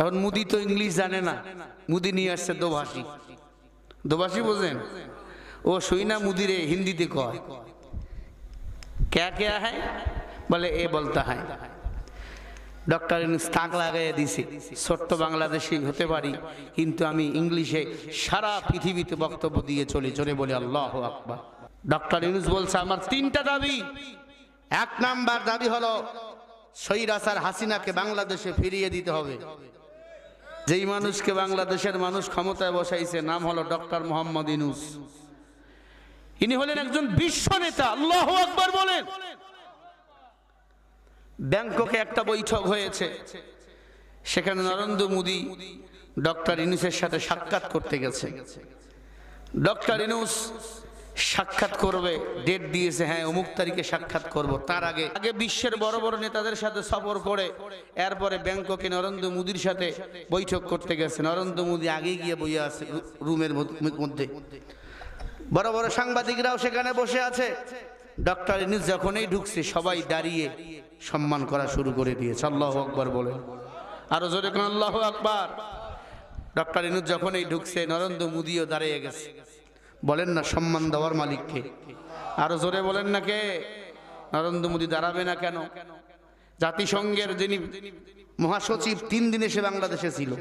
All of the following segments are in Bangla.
এখন মুদি তো ইংলিশ জানে না। মুদি নিয়ে আসছে দোভাষী। দোভাষী বোঝেন? ও শুই না মুদিরে হিন্দিতে কয়। ক্যা হ্যাঁ বলে, এ বলতে হয় ডক্টর ইউনুস লাগাইয়া দিছে। ছোট্ট বাংলাদেশি হতে পারি, কিন্তু আমি ইংলিশে সারা পৃথিবীতে বক্তব্য দিয়ে চলি, চলে বলি, আল্লাহ আকবার। ডক্টর ইউনুস বলছে, আমার তিনটা দাবি। এক নাম্বার দাবি হলো সৈরাসার হাসিনাকে বাংলাদেশে ফিরিয়ে দিতে হবে। যেই মানুষকে বাংলাদেশের মানুষ ক্ষমতায় বসাইছে, নাম হলো ডক্টর মোহাম্মদ ইনুস। ইনি হলেন একজন বিশ্ব নেতা, আল্লাহ আকবার বলেন। ব্যাংককে একটা বৈঠক হয়েছে, সেখানে নরেন্দ্র মোদী ডক্টর ইনুসের সাথে সাক্ষাৎ করতে গেছে। ডক্টর ইনুস সাক্ষাৎ করবে ডেট দিয়েছে হ্যাঁ অমুক তারিখে সাক্ষাৎ করব। তার আগে আগে বিশ্বের বড় বড় নেতাদের সাথে সফর করে, এরপরে ব্যাংককে নরেন্দ্র মোদীর সাথে বৈঠক করতে গেছে। নরেন্দ্র মোদী আগে গিয়ে বইয়া আছে রুমের মধ্যে বড় বড় সাংবাদিকরাও সেখানে বসে আছে। ডক্টর ইনুস যখনই ঢুকছে, সবাই দাঁড়িয়ে সম্মান করা শুরু করে দিয়েছে। আল্লাহ আকবার বলে আরও জোরে আল্লাহ আকবার। ডক্টর ইনুস যখনই ঢুকছে, নরেন্দ্র মোদীও দাঁড়িয়ে গেছে। বলেন না, সম্মান দেওয়ার মালিককে। আরও জোরে বলেন না কে? নরেন্দ্র মোদী দাঁড়াবে না কেন? জাতিসংঘের যিনি মহাসচিব, তিন দিন এসে বাংলাদেশে ছিল।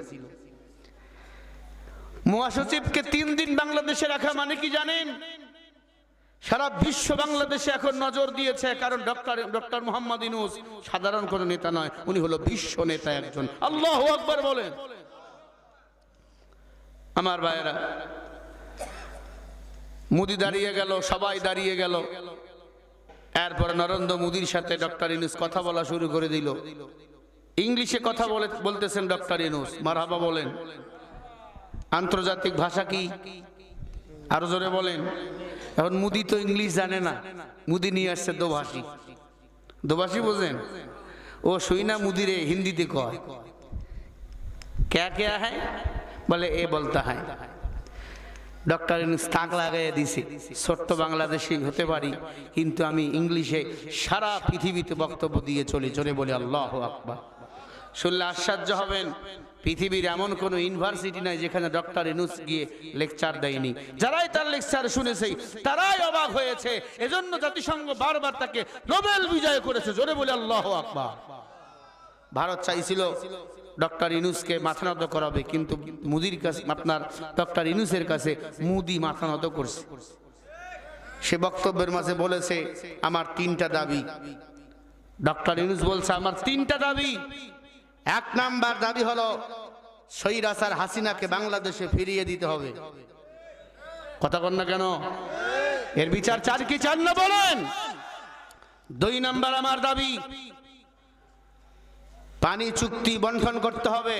মহাসচিবকে তিন দিন বাংলাদেশে রাখা মানে কি জানেন? সারা বিশ্ব বাংলাদেশে এখন নজর দিয়েছে, কারণ ডক্টর ডক্টর মোহাম্মদ ইনুস সাধারণ কোন নেতা নয়, উনি হলো বিশ্ব নেতা একজন। আল্লাহ আকবার বলেন। আমার ভাইয়েরা মোদি দাঁড়িয়ে গেল, সবাই দাঁড়িয়ে গেল। এরপর নরেন্দ্র মোদির সাথে ডক্টর ইনুস কথা বলা শুরু করে দিল। ইংলিশে কথা বলে বলতেছেন ডক্টর ইনুস, মারহাবা বলেন। আন্তর্জাতিক ভাষা কি? আরও জোরে বলেন। এখন মুদি তো ইংলিশ জানে না। মুদি নিয়ে আসছে দোভাষী। দোভাষী বোঝেন? ও শুই না মুদিরে হিন্দিতে কয়। ক্যা ক্যা হ্যাঁ বলে, এ বলতে হয় ডক্টর ইনুস তাক লাগাইয়া দিছে। ছোট্ট বাংলাদেশি হতে পারি, কিন্তু আমি ইংলিশে সারা পৃথিবীতে বক্তব্য দিয়ে চলি চলে বলি আল্লাহ আকবার। শুনলে আশ্চর্য হবেন, পৃথিবীর এমন কোন ইউনিভার্সিটি নাই যেখানে ডক্টর ইনুস গিয়ে লেকচার দেয়নি। যারাই তার লেকচার শুনেছে, তারাই অবাক হয়েছে। এজন্য জাতিসংঘ বারবার তাকে নোবেল বিজয় করেছে, জোরে বলে আল্লাহ আকবার। ভারত চাইছিল ডক্টর ইনুসকে মাথা নত করাবে, কিন্তু মুদির কাছে, আপনার ডক্টর ইনুসের কাছে মুদি মাথা নত করছে। সে বক্তব্যের মাঝে বলেছে, আমার তিনটা দাবি। ডক্টর ইনুস বলছে, আমার তিনটা দাবি। এক নাম্বার দাবি হলো সৈরাসার হাসিনাকে বাংলাদেশে ফিরিয়ে দিতে হবে। কথা কন না কেন? এর বিচার চার কি চান না বলেন? দুই নাম্বার আমার দাবি পানি চুক্তি বন্টন করতে হবে।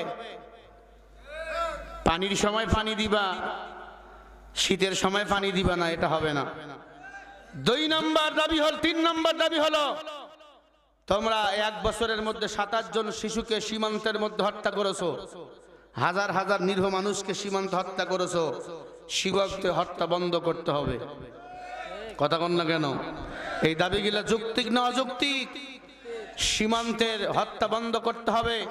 পানির সময় পানি দিবা, শীতের সময় পানি দিবা না, এটা হবে না। দুই নম্বর দাবি হল, তিন নাম্বার দাবি হলো, তোমরা এক বছরের মধ্যে সাতাশ জন শিশুকে সীমান্তের মধ্যে হত্যা করেছ। হাজার হাজার নিরীহ মানুষকে সীমান্ত হত্যা করেছ। শিবককে হত্যা বন্ধ করতে হবে। কথা কন না কেন? এই দাবিগুলা যৌক্তিক না অযৌক্তিক? সীমান্তের হত্যা বন্ধ করতে হবে।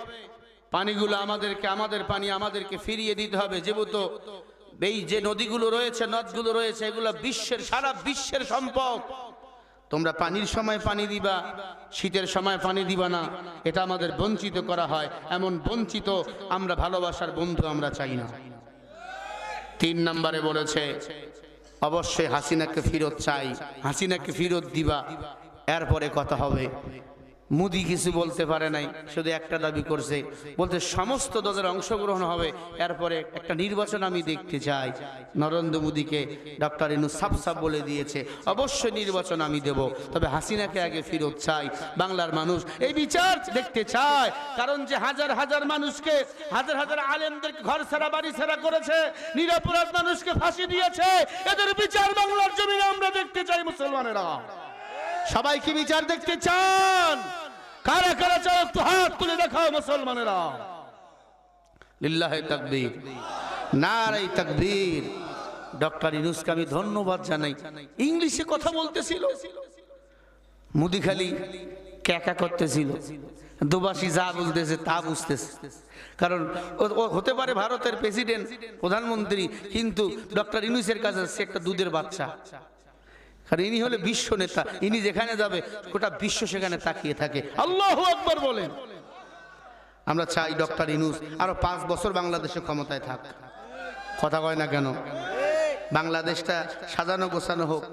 পানিগুলো আমাদেরকে, আমাদের পানি আমাদেরকে ফিরিয়ে দিতে হবে। যেহেতু এই যে নদীগুলো রয়েছে, নদগুলো রয়েছে, এগুলো বিশ্বের, সারা বিশ্বের সম্পদ। তোমরা পানির সময় পানি দিবা, শীতের সময় পানি দিবা না। এটা আমাদের বঞ্চিত করা হয়। এমন বঞ্চিত আমরা, ভালোবাসার বন্ধু আমরা চাই না। তিন নম্বরে বলেছে, অবশ্যই হাসিনাকে ফেরত চাই। হাসিনাকে ফেরত দিবা। এরপরে কথা হবে। মুদি কিছু বলতে পারে নাই, শুধু একটা দাবি করছে। বলতে সমস্ত দলের অংশগ্রহণ হবে, এরপরে একটা নির্বাচন আমি দেখতে চাই। নরেন্দ্র মোদীকে ডক্টর ইনু সাপ বলে দিয়েছে, অবশ্যই নির্বাচন আমি দেব, তবে হাসিনাকে আগে ফেরত চাই, বাংলার মানুষ এই বিচার দেখতে চায়। কারণ যে হাজার হাজার মানুষকে, হাজার হাজার আলেমদেরকে ঘর ছাড়া, বাড়ি ছাড়া করেছে, নিরাপরাধ মানুষকে ফাঁসি দিয়েছে, এদের বিচার বাংলার জমিনে আমরা দেখতে চাই মুসলমানেরা। সবাই কি বিচার দেখতে চান? কারা কারা চাও, একটু হাত তুলে দেখাও মুসলমানেরা। লিল্লাহে তাকবীর। নারাই তাকবীর। ডক্টর ইনুসকে আমি ধন্যবাদ জানাই। ইংলিশে কথা বলতেছিল। মুদিখালি ক্যাকা করতেছিল। দুবাসী যা বলতেছে তা বুঝতেছে। কারণ ও- হতে পারে ভারতের প্রেসিডেন্ট, প্রধানমন্ত্রী, কিন্তু ডক্টর ইনুসের কাছে সে একটা দুধের বাচ্চা। কারণ ইনি হলে বিশ্ব নেতা। ইনি যেখানে যাবে, গোটা বিশ্ব সেখানে তাকিয়ে থাকে। আল্লাহ আকবর বলেন। আমরা চাই ডক্টর ইনুস আরও পাঁচ বছর বাংলাদেশে ক্ষমতায় থাক। কথা কয় না কেন? বাংলাদেশটা সাজানো গোছানো হোক।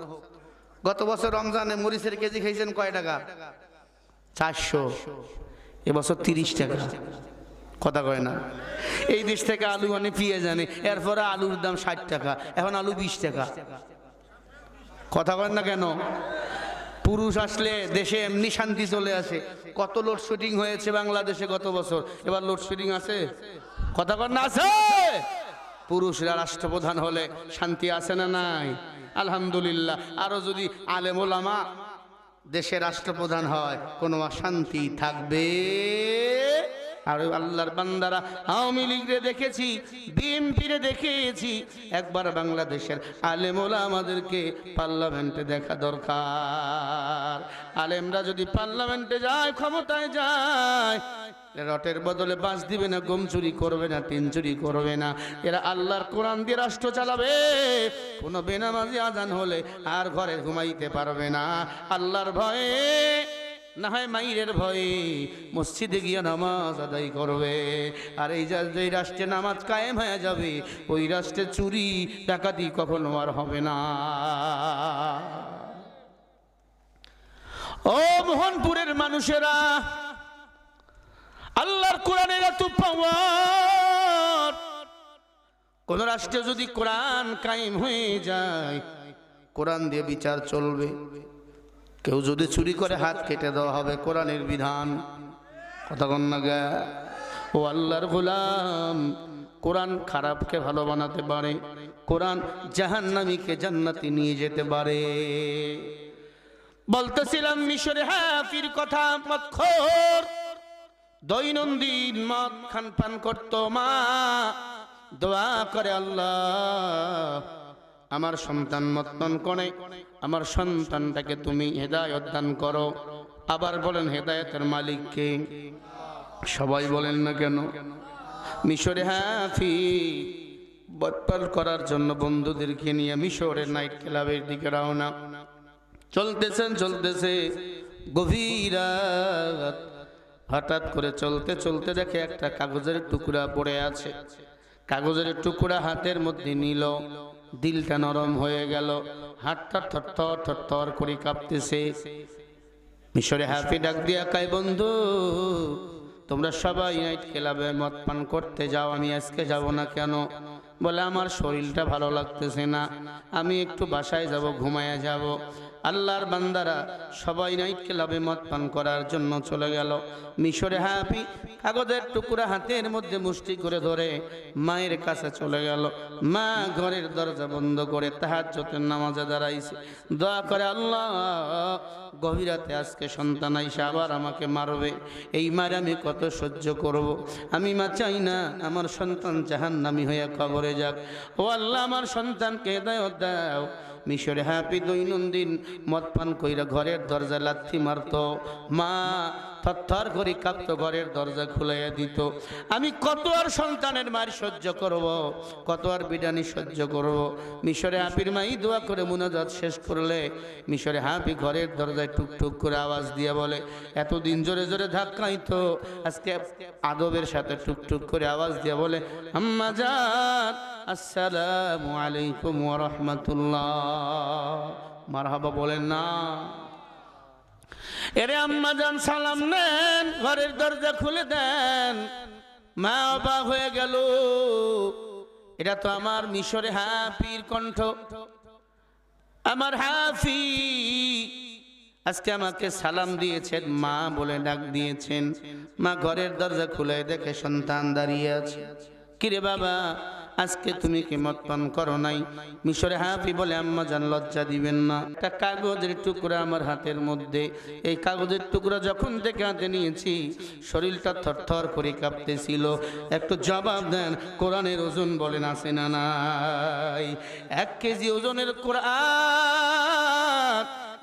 গত বছর রমজানে মরিচের কেজি খেয়েছেন কয় টাকা? চারশো। এবছর তিরিশ টাকা। কথা কয় না? এই দেশ থেকে আলু আনে পেঁয়াজ আনে এরপরে আলুর দাম ষাট টাকা। এখন আলু বিশ টাকা। কথা কয় না কেন? পুরুষ আসলে দেশে এমনি শান্তি চলে আসে। কত লোডশেডিং হয়েছে বাংলাদেশে গত বছর। এবার লোডশেডিং আছে? কথা কন না, আছে? পুরুষরা রাষ্ট্রপ্রধান হলে শান্তি আছে না নাই? আলহামদুলিল্লাহ। আরও যদি আলেমোলামা দেশের রাষ্ট্রপ্রধান হয়, কোনো অশান্তি থাকবে? আর আল্লাহর বান্দারা, আওয়ামী লীগরে দেখেছি, বিএনপিরে দেখেছি, একবার বাংলাদেশের আলেমোলা আমাদেরকে পার্লামেন্টে দেখা দরকার। আলেমরা যদি পার্লামেন্টে যায়, ক্ষমতায় যায় রটের বদলে বাঁশ দিবে না, গম চুরি করবে না টিন চুরি করবে না। এরা আল্লাহর কোরআন দিয়ে রাষ্ট্র চালাবে, কোনো বেনামাজি আজান হলে আর ঘরে ঘুমাইতে পারবে না। আল্লাহর ভয়ে না হয় মাইরের ভয়ে, মসজিদে গিয়ে নামাজ আদায় করবে। আর এই যা রাষ্ট্রে নামাজ কায়েম হয়ে যাবে, ওই রাষ্ট্রে চুরি, ডাকাতি কখনো আর হবে না। ও মোহনপুরের মানুষেরা, আল্লাহর কোরআনের এত পাওয়ার কোন রাষ্ট্রে যদি কোরআন কায়েম হয়ে যায়, কোরআন দিয়ে বিচার চলবে। কেউ যদি চুরি করে হাত কেটে দেওয়া হবে কোরআনের বিধান। কতক্ষণ না গা। ও আল্লাহর গোলাম, কোরআন খারাপকে ভালো বানাতে পারে, কোরআন জাহান্নামীকে জান্নাতি নিয়ে যেতে পারে। বলতেছিলাম মিশরে হাফির কথা মতখোর দৈনন্দিন মদ খান পান করতো মা। দোয়া করে আল্লাহ আমার সন্তান মতন করে, আমার সন্তানটাকে তুমি হেদায়ত দান করো। আবার বলেন, হেদায়তের মালিককে সবাই বলেন না কেন? মিশরে হাফি বটপাল করার জন্য বন্ধুদেরকে নিয়ে মিশরের নাইট ক্লাবের দিকে রওনা। চলতেছেন, চলতেছে। গভীর হঠাৎ করে চলতে চলতে দেখে একটা কাগজের টুকরা পড়ে আছে। কাগজের টুকরা হাতের মধ্যে নিল। দিলটা নরম হয়ে গেল। হাতটা থরথর থরথর করে কাঁপতেছে। মিশরে হাফি ডাক দিয়া কাই বন্ধু, তোমরা সবাই নাইট ক্লাবে মদ পান করতে যাও, আমি আজকে যাব না কেন? বলে, আমার শরীরটা ভালো লাগতেছে না। আমি একটু বাসায় যাব ঘুমায়া যাব। আল্লাহর বান্দারা সবাই নাইট ক্লাবে মদ পান করার জন্য চলে গেল। মিশরে হাফি কাগজের টুকরা হাতের মধ্যে মুষ্টি করে ধরে মায়ের কাছে চলে গেল। মা ঘরের দরজা বন্ধ করে তাহাজ্জতের নামাজে দাঁড়াইছে। দয়া করে, আল্লাহ, গভীরাতে আজকে সন্তান আইসে আবার আমাকে মারবে। এই মার আমি কত সহ্য করব। আমি মা চাই না আমার সন্তান জাহান নামি হইয়া খবরে যাক। ও আল্লাহ, আমার সন্তানকে দায় দাও মিশরে হ্যাপি দৈনন্দিন মদ পান কইরা ঘরের দরজা লাথি মারত। মা থরথর করে কাঁপত, ঘরের দরজা খুলাইয়া দিত। আমি কত আর সন্তানের মার সহ্য করব, কত আর বিডানি সহ্য করব। মিশরে হাপির মাই দোয়া করে মুনাজাত শেষ করলে, মিশরে হাপি ঘরের দরজায় টুকটুক করে আওয়াজ দিয়ে বলে, এতদিন জোরে জোরে ধাক্কাই তো আজকে আদবের সাথে টুকটুক করে আওয়াজ দিয়ে বলে, আম্মা যান আসসালামু আলাইকুম ওয়া রাহমাতুল্লাহ। মারহাবা বলেন, না। এরে আম্মা যান, সালাম নেন, ঘরের দরজা খুলে দেন। মা অবাক হয়ে গেল। এটা তো আমার মিশরে হাফির কণ্ঠ। আমার হাফি আজকে আমাকে সালাম দিয়েছেন, মা বলে ডাক দিয়েছেন। মা ঘরের দরজা খুলে দেখে সন্তান দাঁড়িয়ে আছে। কিরে বাবা আজকে তুমি কি মত পান করো নাই? মিশরে হাফি বলে আম্মা জান লজ্জা দিবেন না। একটা কাগজের টুকরা আমার হাতের মধ্যে। এই কাগজের টুকরা যখন থেকে হাতে নিয়েছি, শরীরটা থরথর করে কাঁপতেছিল। একটু জবাব দেন, কোরআনের ওজন বলেন আসে না নাই? এক কেজি ওজনের কোরআন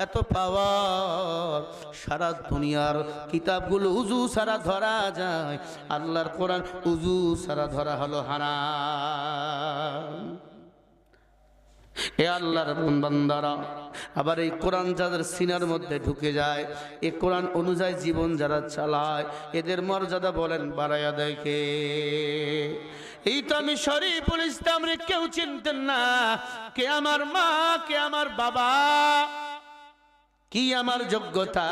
এত পাওয়ার। সারা দুনিয়ার কিতাবগুলো উজু সারা ধরা যায়। আল্লাহর কোরআন উজু সারা ধরা হলো হারা এ আল্লাহর বান্দারা আবার এই কোরআন যাদের সিনার মধ্যে ঢুকে যায়, এ কোরআন অনুযায়ী জীবন যারা চালায়, এদের মর্যাদা বলেন বাড়াইয়া দেখে এই তো আমি শরীফুল ইসলাম রে কেউ চিনতেন না। কে আমার মা, কে আমার বাবা? কি আমার যোগ্যতা?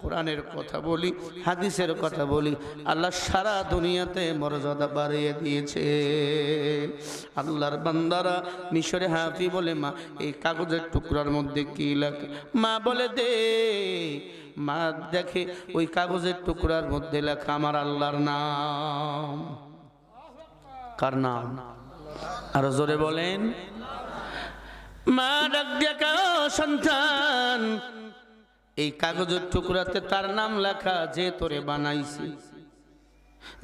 কোরআনের কথা বলি, হাদিসের কথা বলি, আল্লাহ সারা দুনিয়াতে মর্যাদা বাড়িয়ে দিয়েছে। আল্লাহর বান্দারা মিশরে হাফি বলে, মা, এই কাগজের টুকরার মধ্যে কি লাগে মা বলে, দে, মা দেখে ওই কাগজের টুকরার মধ্যে লেখা আমার আল্লাহর নাম। কার নাম? আরও জোরে বলেন। মা ডাক সন্তান। এই কাগজের টুকরাতে তার নাম লেখা যে তোরে বানাইছে,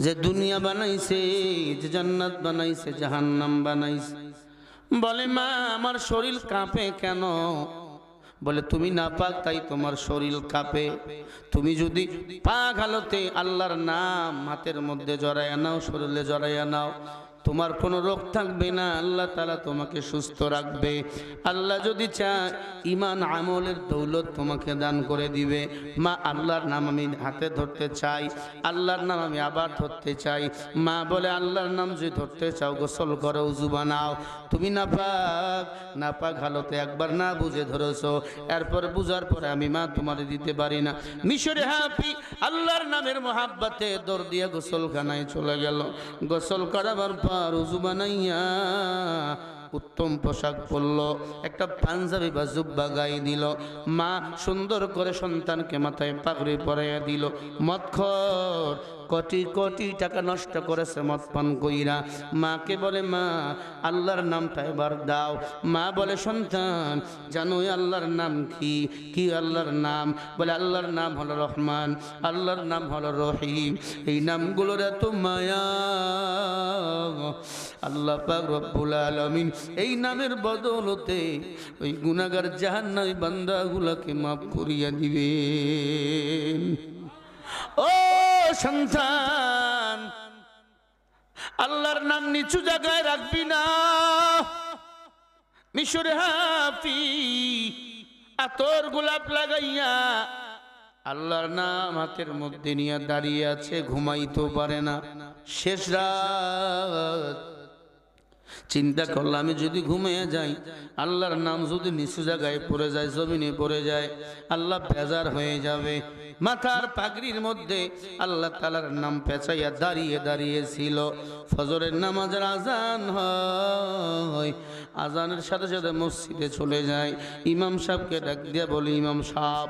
যে দুনিয়া বানাইছে, যে জান্নাত বানাইছে, জাহান্নাম বানাইছে। বলে, মা, আমার শরীর কাঁপে কেন? বলে, তুমি না পাক তাই তোমার শরীর কাঁপে। তুমি যদি পাক হালতে আল্লাহর নাম হাতের মধ্যে জড়াইয়া নাও, শরীরে জড়াইয়া নাও তোমার কোনো রোগ থাকবে না, আল্লাহ তালা তোমাকে সুস্থ রাখবে। আল্লাহ যদি চায় ইমান আমলের দৌলত তোমাকে দান করে দিবে। মা, আল্লাহর নাম আমি হাতে ধরতে চাই, আল্লাহর নাম আমি আবার ধরতে চাই। মা বলে, আল্লাহর নাম যদি ধরতে চাও, গোসল করো, উজু বানাও। তুমি না পাক না পাক হালতে একবার না বুঝে ধরেছো। এরপর বুঝার পরে আমি মা তোমার দিতে পারি না। মিশরে হাফি আল্লাহর নামের মোহাব্বাতে দৌড় দিয়ে গোসলখানায় চলে গেল। গোসল করাবার পর উজু বানাইয়া উত্তম পোশাক পরল, একটা পাঞ্জাবি বা জুব্বা গায়ে দিল। মা সুন্দর করে সন্তানকে মাথায় পাগড়ি পরাইয়া দিল মৎখর কোটি কোটি টাকা নষ্ট করেছে মদ পান কইরা। মাকে বলে, মা, আল্লাহর নামটা এবার দাও। মা বলে, সন্তান, জানো আল্লাহর নাম কি? কি আল্লাহর নাম? বলে, আল্লাহর নাম হলো রহমান, আল্লাহর নাম হলো রহিম। এই নামগুলোর এত মায়া। আল্লাহ পাক রব্বুল আলামিন এই নামের বদলতে ওই গুনাগার জাহান্নামী বান্দাগুলোকে মাফ করিয়া দিবেন। ও সন্তান, আল্লাহর নাম নিচু জায়গায় রাখবি না। মিশরে হাফি, আতর গোলাপ লাগাইয়া আল্লাহর নাম হাতের মধ্যে নিয়ে দাঁড়িয়ে আছে, ঘুমাইতেও পারে না। শেষ রাত চিন্তা করলাম আমি যদি ঘুমিয়ে যাই, আল্লাহর নাম যদি নিচু জায়গায় পড়ে যায়, জমিনে পড়ে যায়, আল্লাহ বেজার হয়ে যাবে। মাথার পাগড়ির মধ্যে আল্লাহ তালার নাম পেঁচাইয়া দাঁড়িয়ে দাঁড়িয়েছিল ফজরের নামাজের আজান হয় আজানের সাথে সাথে মসজিদে চলে যায়। ইমাম সাহেবকে ডাক দিয়ে বলি, ইমাম সাহেব,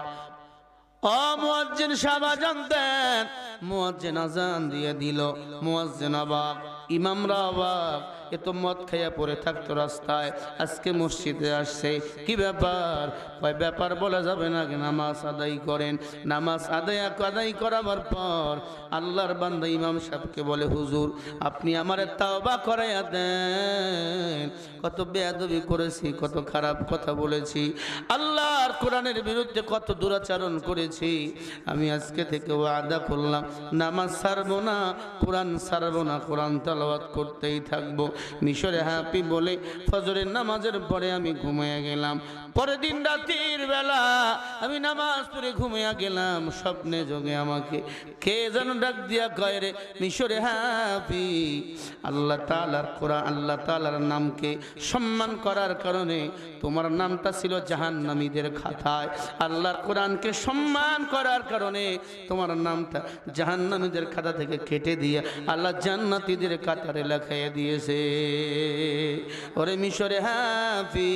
ও মুয়াজ্জিন সাহেব, আজান দেন। মুয়াজ্জিন আজান দিয়ে দিল। মুয়াজ্জিন অবাক ইমামরা অবাক এ তো মদ খাইয়া পড়ে থাকতো রাস্তায়, আজকে মসজিদে আসছে। কি ব্যাপার? কয়, ব্যাপার বলা যাবে না নামাজ আদায় করেন। নামাজ আদায় আদায় করাবার পর আল্লাহর বান্দা ইমাম সাহেবকে বলে, হুজুর, আপনি আমারে তাওবা করাইয়া দেন। কত বেয়াদবি করেছি, কত খারাপ কথা বলেছি। আল্লাহর কোরআনের বিরুদ্ধে কত দুরাচরণ করেছি। আমি আজকে থেকে ওয়াদা করলাম নামাজ ছাড়বো না, কোরআন ছাড়বো না, কোরআন তালাওয়াত করতেই থাকব। মিশরে হাপি বলে, ফজরের নামাজের পরে আমি ঘুমিয়ে গেলাম। পরের দিন রাতের বেলা আমি নামাজ পড়ে ঘুমিয়ে গেলাম, স্বপ্নে যোগে আমাকে কে যেন ডাক দিয়া কয় রে, মিশরে হাপি আল্লাহ তালার কোরআন, আল্লাহ তালার নামকে সম্মান করার কারণে তোমার নামটা ছিল জাহান্নামীদের খাতায়। আল্লাহর কোরআনকে সম্মান করার কারণে তোমার নামটা জাহান্নামীদের খাতা থেকে কেটে দিয়ে আল্লাহ জান্নাতিদের কাতারে লেখাইয়া দিয়েছে। ওরে মিশরে হাফি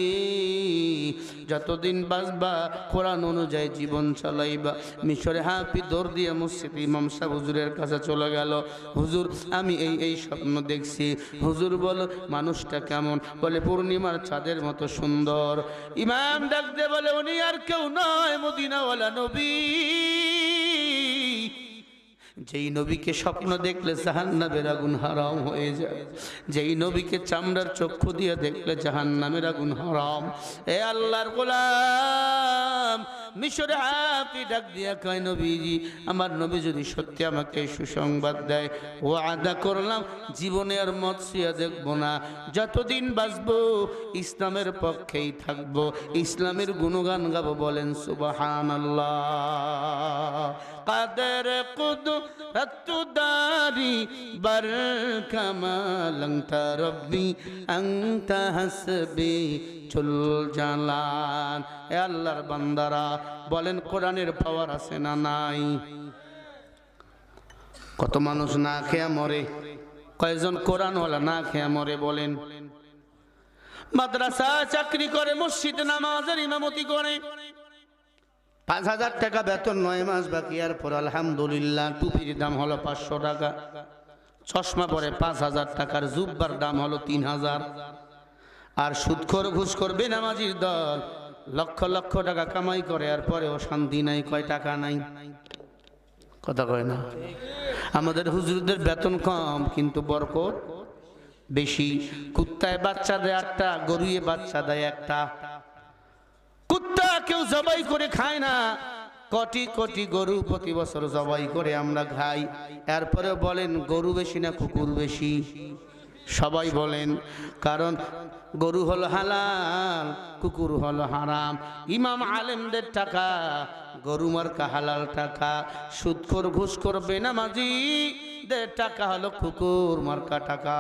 যতদিন বাঁচবা, কোরআন অনুযায়ী জীবন চালাইবা। মিশরে হাফি দৌড় দিয়ে মসজিদ ইমাম সাহেব হুজুরের কাছে চলে গেল। হুজুর, আমি এই এই স্বপ্ন দেখছি। হুজুর বল, মানুষটা কেমন? বলে, পূর্ণিমার চাঁদের মতো সুন্দর। ইমাম ডাক দিয়ে বলে, উনি আর কেউ নয়, মদিনাওয়ালা নবী। যেই নবীকে স্বপ্ন দেখলে জাহান্নামের আগুন হারাম হয়ে যায়। যেই নবীকে চামড়ার চক্ষু দিয়ে দেখলে জাহান্নামের আগুন হারাম। এ আল্লাহর গোলাম মিশরে হাফি ডাক দিয়া কয়, নবীজি, আমার নবী যদি সত্যি আমাকে সুসংবাদ দেয় ও আদা করলাম, জীবনে আর মত সিয়া দেখব না। যতদিন বাঁচবো, ইসলামের পক্ষেই থাকব। ইসলামের গুণগান গাবো বলেন সুবাহান আল্লাহ কাদের কুদ রত্তুদারি বর কামাল আংতা রব্বি, আংতা হাসবি চুল জালান এ আল্লাহর বান্দারা বলেন, কোরআনের পাওয়ার আছে না নাই? কত মানুষ না খেয়া মরে। কয়জন কোরআনওয়ালা না খেয়া মরে বলেন। মাদ্রাসা চাকরি করে, মসজিদ নামাজের ইমামতি করে। পাঁচ হাজার টাকা বেতন, নয় মাস বাকি, আর পর আলহামদুলিল্লাহ, টুপির দাম হলো পাঁচশো টাকা। চশমা পরে পাঁচ হাজার টাকার, জুব্বার দাম হলো তিন হাজার। আর সুদখোর ঘুষখোর বেনামাজির দল লক্ষ লক্ষ টাকা কামাই করে, আর পরেও শান্তি নাই, কয় টাকা নাই? কথা কয় না? আমাদের হুজুরদের বেতন কম, কিন্তু বরকত বেশি। কুত্তায় বাচ্চা দেয় একটা গরুয়ে বাচ্চা দেয় একটা। কুত্তা কেউ জবাই করে খায় না। কোটি কোটি গরু প্রতি বছর জবাই করে আমরা খাই। এরপরে বলেন, গরু বেশি না, কুকুর বেশি। সবাই বলেন, কারণ গরু হল হালাল, কুকুর হল হারাম। ইমাম আলেমদের টাকা, গরু মার্কা হালাল টাকা সুদখোর ঘুষখোর বেনামাজি দের টাকা হলো কুকুর মার্কা টাকা।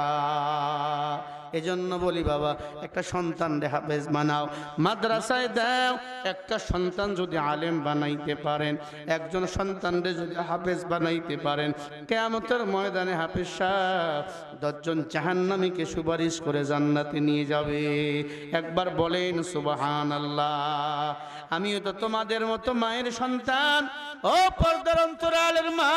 এজন্য বলি বাবা, একটা সন্তান হাফেজ বানাও। মাদ্রাসায় দাও, একটা সন্তান যদি আলেম বানাইতে পারেন, একজন সন্তানরে যদি হাফেজ বানাইতে পারেন, কেয়ামতের ময়দানে হাফেজ সাহ দশজন জাহান্নামীকে সুপারিশ করে জান্নাতে নিয়ে যাবে। একবার বলেন সুবাহান আল্লাহ আমিও তো তোমাদের মতো মায়ের সন্তান। ও পর্দার অন্তরালের মা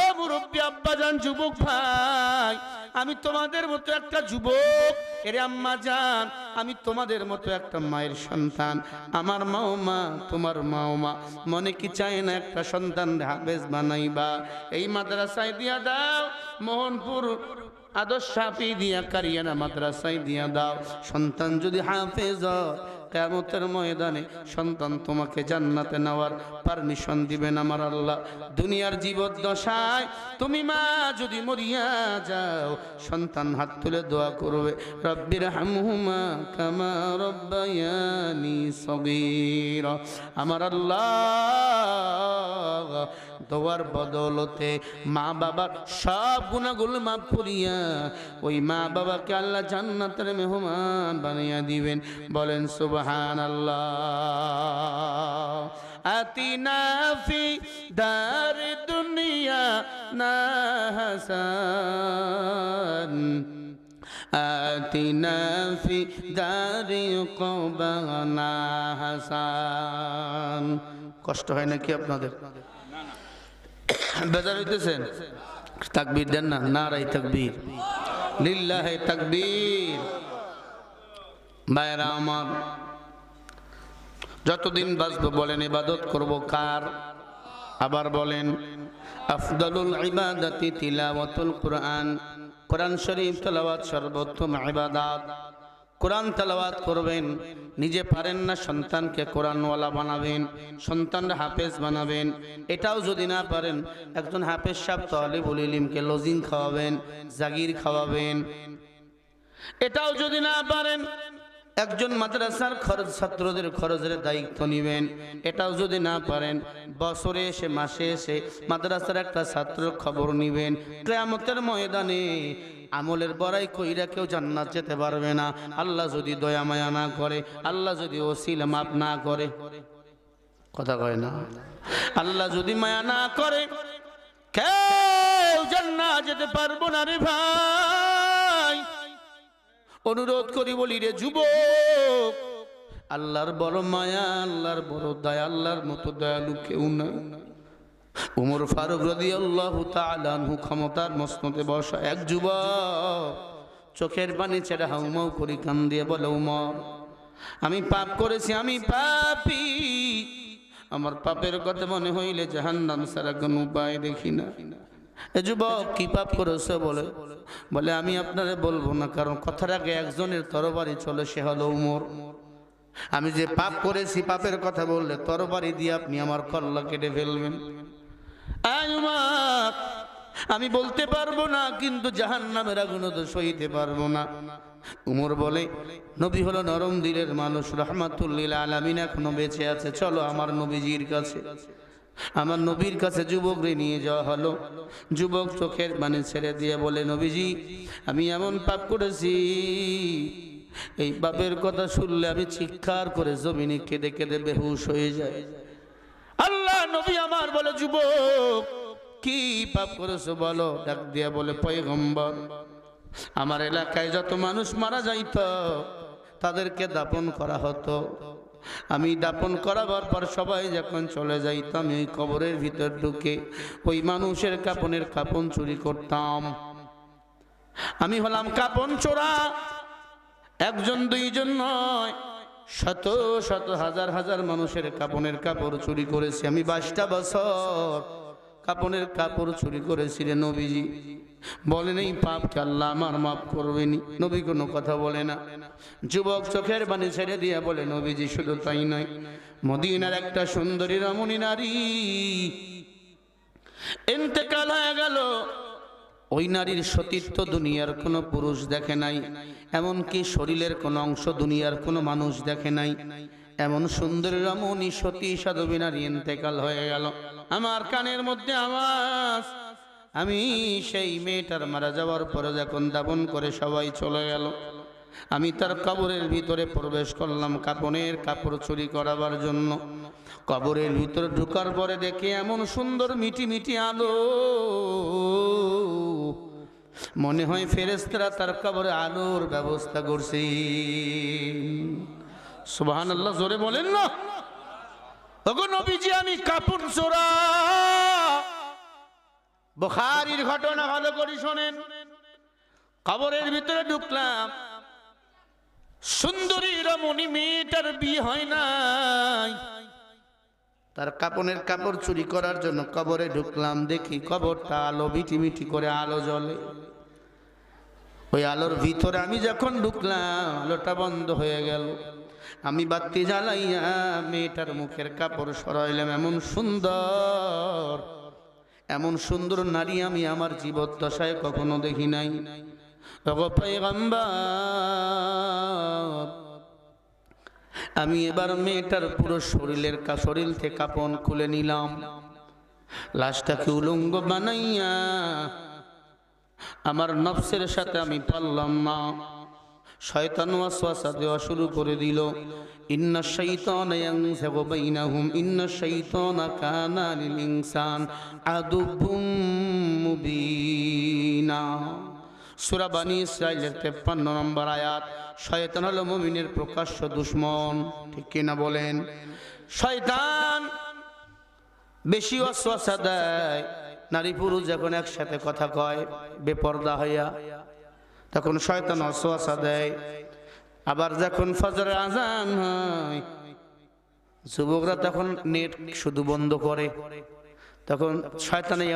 ও মুরব্বী আব্বাজান, যুবক ভাই, আমি তোমাদের মতো একটা যুবক। এরে আম্মা যান আমি তোমাদের মতো একটা মায়ের সন্তান। আমার মাও মা, তোমার মাও মা। মনে কি চায় না একটা সন্তান হাফেজ বানাইবা? এই মাদ্রাসায় দিয়া দাও, মোহনপুর আদর্শ হাফি দিয়া কারিয়ানা মাদ্রাসায় দিয়া দাও। সন্তান যদি হাফেজ হয় কেমতের ময়দানে সন্তান তোমাকে জান্নাতে নেওয়ার পারমিশন দিবেন আমার আল্লাহ। দুনিয়ার জীবদ্দশায় তুমি মা যদি মরিয়া যাও, সন্তান হাত তুলে দোয়া করবে, রব্বির হামহুমা কামা রব্বায়ানি সগীরা। আমার আল্লাহ দোয়ার বদলতে মা বাবার সব গুণাগুলো মাফ করিয়া ওই মা বাবাকে আল্লাহ জান্নাতের মেহমান বানিয়ে দিবেন বলেন সুবহান আল্লাহ আতিনা ফি দার দুনিয়া না হাসান آتنا في دار قبانا হাসান কষ্ট হয় নাকি আপনাদের বেজার হইতেছেন? তাকবীর দেন না? নারাই তাকবীর। লিল্লাহে তাকবীর। ভাইরা আমার, যতদিন বাঁচবো বলেন ইবাদত করব কার? আবার বলেন, আফদালুল ইবাদাতি তিলাওয়াতুল কোরআন। কোরআন শরীফ তেলাওয়াত সর্বোত্তম ইবাদাত। কোরআন তেলাওয়াত করবেন, নিজে পারেন না সন্তানকে কোরআনওয়ালা বানাবেন, সন্তানরা হাফেজ বানাবেন। এটাও যদি না পারেন, একজন হাফেজ সাহেব তলিবুল ইলিমকে লজিং খাওয়াবেন, জাগির খাওয়াবেন। এটাও যদি না পারেন, একজন মাদ্রাসার খরচ, ছাত্রদের খরচের দায়িত্ব নেবেন। এটাও যদি না পারেন, বছরে এসে, মাসে এসে মাদ্রাসার একটা ছাত্র খবর নেবেন। কেয়ামতের ময়দানে আমলের বড়াই কইরা কেউ জান্নাত যেতে পারবে না। আল্লাহ যদি দয়া মায়া না করে, আল্লাহ যদি ওসিল মাপ না করে। কথা কয় না? আল্লাহ যদি মায়া না করে, কেউ জান্নাত যেতে পারব না রে ভাই। অনুরোধ করি বলি রে যুবক, আল্লাহর বড় মায়া, আল্লাহর বড় দয়া, আল্লাহর মতো দয়ালু কেউ না। উমর ফারুক রদি আল্লাহ তালু ক্ষমতার মসনতে বসা এক যুবক। চোখের পানি ছেড়ে হাউমাউ করি কান দিয়ে বলে, উমর, আমি পাপ করেছি, আমি পাপি। আমার পাপের কথা মনে হইলে জাহান্নাম সারা কোনো উপায় দেখি না। এ যুবক কি পাপ করেছে বলে? বলে, আমি আপনারে বলব না, কারণ কথার আগে একজনের তরবারি চলে, সে হলো উমর। আমি যে পাপ করেছি, পাপের কথা বললে তরবারি দিয়ে আপনি আমার কল্লা কেটে ফেলবেন। আমি বলতে পারব না, কিন্তু জাহান নামের আগুন তো সইতে পারব না। উমর বলে, নবী হলো নরম দিলের মানুষ রহমাতুল্লিল আলামিন এখনও বেঁচে আছে, চলো আমার নবীজির কাছে। আমার নবীর কাছে যুবকরে নিয়ে যাওয়া হলো। যুবক চোখের মানে ছেড়ে দিয়ে বলে, নবীজি, আমি এমন পাপ করেছি, এই পাপের কথা শুনলে আমি চিৎকার করে জমিনে কেঁদে কেঁদে বেহুশ হয়ে যায় নবী আমার বলে, যুবক, কি পাপ করেছ বলো? ডাক দিয়া বলে, পয়গম্বর, আমার এলাকায় যত মানুষ মারা যাইত, তাদেরকে দাপন করা হতো। আমি দাপন করাবার পর সবাই যখন চলে যাইতাম ওই কবরের ভিতর ঢুকে ওই মানুষের কাপনের কাপন চুরি করতাম। আমি হলাম কাপন চোরা, একজন দুইজন নয় শত শত হাজার হাজার মানুষের কাপনের কাপড় চুরি করেছি আমি বাইশটা বছর। কাপনের কাপড় চুরি করেছি রে নবীজি। বলেন, এই পাপকে আল্লাহ আমার মাফ করবেনি। নবী কোনো কথা বলে না। যুবক চোখের বাণী ছেড়ে দিয়ে বলে, নবীজি, শুধু তাই নয়, মদিনার একটা সুন্দরী রমণী নারী। এতেকাল হয়ে গেল। ওই নারীর সতীত্ব দুনিয়ার কোনো পুরুষ দেখে নাই, এমনকি শরীরের কোনো অংশ দুনিয়ার কোনো মানুষ দেখে নাই। এমন সুন্দর রমণী সতী সাধবী নারী এতেকাল হয়ে গেল। আমার কানের মধ্যে আওয়াজ। আমি সেই মেয়েটার মারা যাওয়ার পরে যখন দাপন করে সবাই চলে গেল। আমি তার কবরের ভিতরে প্রবেশ করলাম কাপনের কাপড় চুরি করাবার জন্য। কবরের ভিতরে ঢুকার পরে দেখে এমন সুন্দর মিটি মিটি আলো। মনে হয় ফেরেস্তারা তার কবরে আলোর ব্যবস্থা করছে। সুবহান আল্লাহ জোরে বলেন না। আমি কাপড় চোরা। বুখারির ঘটনা ভালো করে শোনেন। কবরের ভিতরে ঢুকলাম। সুন্দরী রমণী মেয়েটার বিয়ে হয় নাই। তার কাপনের কাপড় চুরি করার জন্য কবরে ঢুকলাম, দেখি কবরটা আলো মিটি করে আলো জ্বলে। ওই আলোর ভিতরে আমি যখন ঢুকলাম, আলোটা বন্ধ হয়ে গেল। আমি বাতি জ্বালাইয়া মেয়েটার মুখের কাপড় সরাইলাম, এমন সুন্দর এমন সুন্দর নারী আমি আমার জীবদ্দশায় কখনো দেখি নাই। আমি এবার মেয়েটার পুরো শরীরের কা শরীর থেকে কাপন খুলে নিলাম। লাশটাকে উলঙ্গ বানাইয়া আমার নফসের সাথে আমি পারলাম না। শয়তান ওয়াসওয়াসা দেওয়া শুরু করে দিল। ইন্না শাইতান ইয়ানসাগু বাইনাহুম, ইন্না শাইতানা কানা লিল ইনসান আদুবুম মুবিনা। সূরা বানী ইসরাইলের 53 নম্বর আয়াত শয়তান হলো মুমিনের প্রকাশ্য দুশ্মন, ঠিক কিনা বলেন? শয়তান বেশি অশ্বাসা দেয়, নারী পুরুষ যখন একসাথে কথা কয়, বেপর্দা হইয়া, তখন শয়তান অশ্বাসা দেয়। আবার যখন ফজরের আজান হয়, যুবকরা তখন নেট শুধু বন্ধ করে, তখন শয়তানে